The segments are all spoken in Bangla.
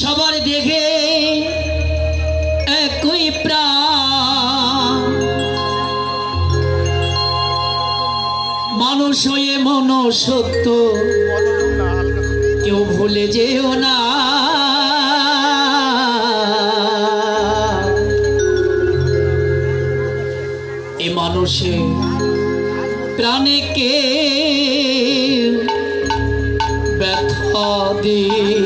সবার দেখে একই প্রাণ। মানুষ হয়ে মন সত্য কেউ ভুলে যেও না। এ মানুষে প্রাণে কে ব্যথা দিও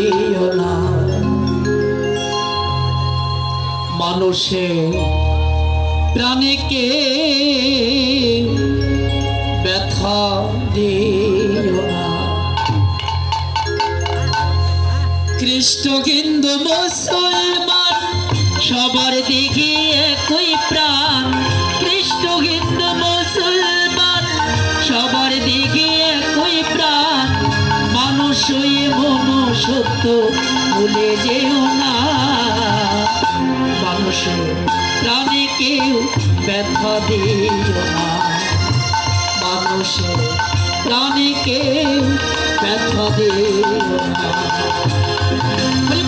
মানুষে প্রাণে কে ব্যথা দিও না। খ্রিস্ট হিন্দু, মুসলমান, সবার দিকে একই প্রাণ। খ্রিস্ট হিন্দু, মুসলমান, সবার দিকে একই প্রাণ। মানুষ হয়ে মনুষ্যত্ব ভুলে যেও না। মানুষের প্রাণে কেউ ব্যথা দিও না। মানুষের প্রাণে কেউ ব্যথা দিও না।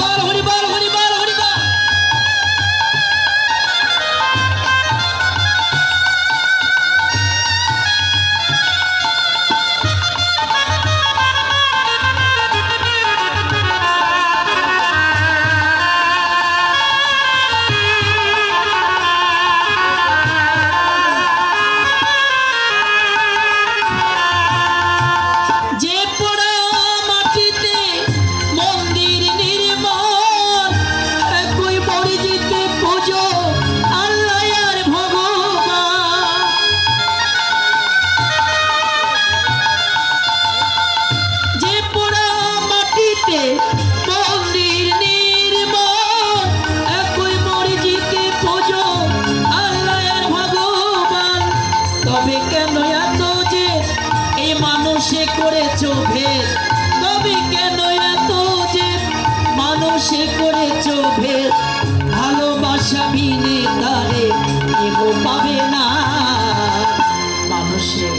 মানুষে করেছ ভেদ? তবে কেন এত যে মানুষে করেছ ভেদ? ভালোবাসা বিনে তারে কেউ পাবে না। মানুষের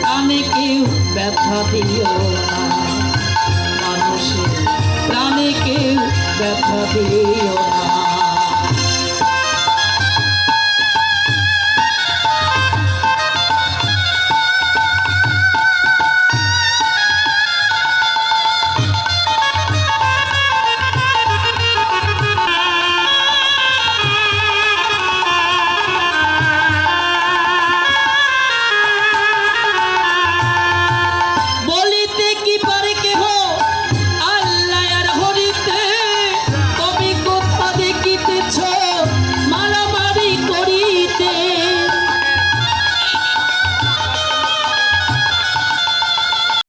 প্রাণে কেউ ব্যথা দিও না। মানুষের প্রাণে কেউ ব্যথা দিও না।